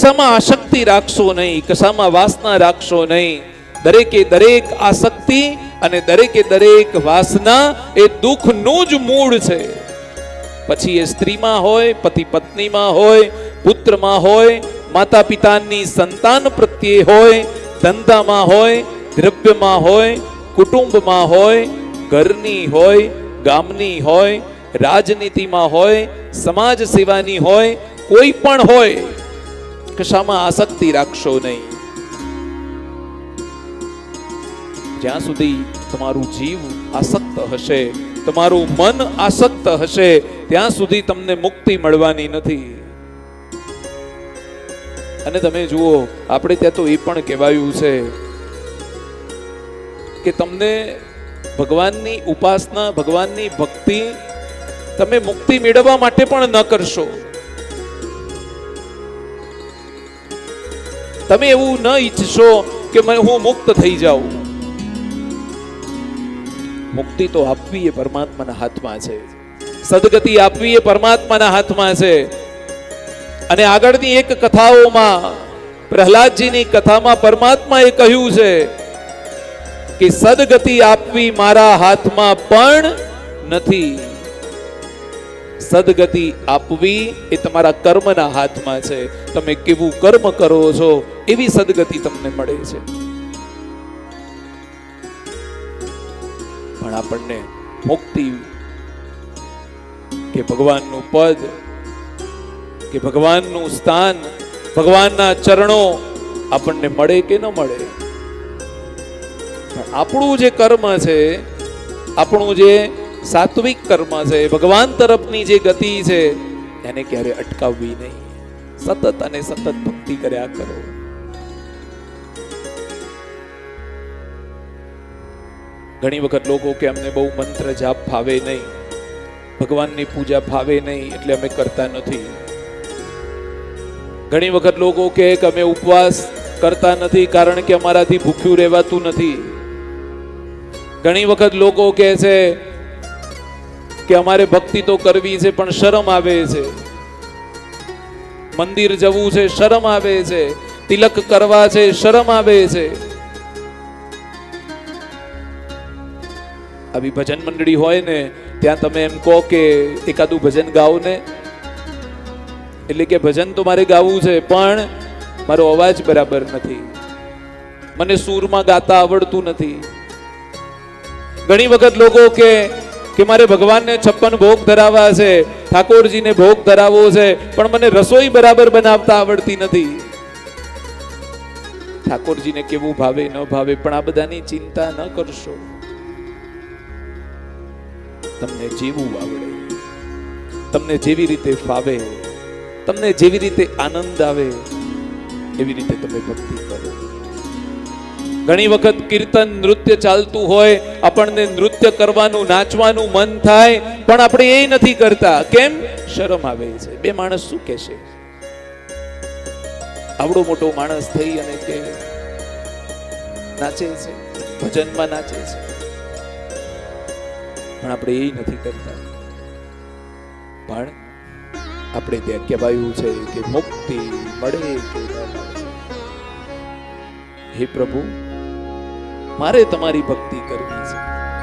કશામાં આસક્તિ રાખશો નહીં, કશામાં વાસના રાખશો નહીં. દરેકે દરેક આસક્તિ અને દરેકે દરેક વાસના એ દુઃખનું જ મૂળ છે. પછી એ સ્ત્રીમાં હોય, પતિ પત્નીમાં હોય, પુત્રમાં હોય માતા પિતાની સંતાન પ્રત્યે હોય, ધંધામાં હોય, દ્રવ્યમાં હોય, કુટુંબમાં હોય, ઘરની હોય, ગામની હોય, રાજનીતિમાં હોય, સમાજ સેવાની હોય, કોઈ પણ હોય. કશામાં આસક્તિ રાખશો નહીં. જ્યાં સુધી તમારું જીવ આસક્ત હશે, તમારું મન આસક્ત હશે, ત્યાં સુધી તમને મુક્તિ મળવાની નથી. અને તમે જુઓ, આપણે ત્યાં તો એ પણ કહેવાયું છે કે તમને ભગવાનની ઉપાસના, ભગવાનની ભક્તિ તમે મુક્તિ મેળવવા માટે પણ ન કરશો. તમે એવું ન ઈચ્છશો કે હું મુક્ત થઈ જાઉં. મુક્તિ તો આપવી એ પરમાત્માના હાથમાં છે. સદગતિ આપવી એ પરમાત્માના હાથમાં છે. અને આગળની એક કથાઓમાં, પ્રહલાદજીની કથામાં પરમાત્માએ કહ્યું છે કે સદગતિ આપવી મારા હાથમાં પણ નથી. સદગતિ આપવી એ તમારા કર્મના હાથમાં છે. તમે કેવું કર્મ કરો છો એવી સદગતિ તમને મળે છે. પણ આપણને મુક્તિ કે ભગવાનનું પદ, કે ભગવાનનું સ્થાન, ભગવાનના ચરણો આપણને મળે કે ન મળે? આપણું જે કર્મ છે, આપણું જે સાત્વિક કર્મ છે, ભગવાન તરફની જે ગતિ છે, એને ક્યારે અટકાવવી નહીં. સતત અને સતત ભક્તિ કર્યા કરો. ઘણી વખત લોકો કે અમને બહુ મંત્ર જાપ ફાવે નહીં, ભગવાનની પૂજા ફાવે નહીં એટલે અમે કરતા નથી. ઘણી વખત લોકો કે અમે ઉપવાસ કરતા નથી કારણ કે અમારાથી ભૂખ્યું રહેવાતું નથી. ઘણી વખત લોકો કહે છે કે અમારે ભક્તિ તો કરવી છે પણ શરમ આવે છે. મંદિર જવું છે શરમ આવે છે, તિલક કરવા છે શરમ આવે છે. આવી ભજન મંડળી હોય ને, ત્યાં તમે એમ કહો કે એકાદું ભજન ગાઓ ને. એટલે કે ભજન તો મારે ગાવું છે, પણ મારો અવાજ બરાબર નથી. મને સૂરમાં ગાતા આવડતું નથી. ઘણી વખત લોકો કે કે મારે ભગવાનને છપ્પન ભોગ ધરાવવા છે, ઠાકોરજીને ભોગ ધરાવવો છે, પણ મને રસોઈ બરાબર બનાવતા આવડતી નથી. ઠાકોરજીને કેવું ભાવે ન ભાવે, પણ આ બધાની ચિંતા ન કરશો. તમને જેવું આવડે. તમને જેવી રીતે ફાવે, તમને જેવી રીતે આનંદ આવે, એવી રીતે તમે ભક્તિ કરો. ઘણી વખત કીર્તન, નૃત્ય ચાલતું હોય, આપણને નૃત્ય કરવાનું, નાચવાનું મન થાય, પણ આપણે એ નથી કરતા. કેમ? શરમ આવે છે. બે માણસ શું કહેશે? આવડો મોટો માણસ થઈ અને કે નાચે છે, ભજનમાં નાચે છે. પણ આપણે એ નથી કરતા. પણ આપણે ત્યાં કહેવાયું છે કે મુક્તિ મળે કે હે પ્રભુ, મારે તમારી ભક્તિ કરવી છે.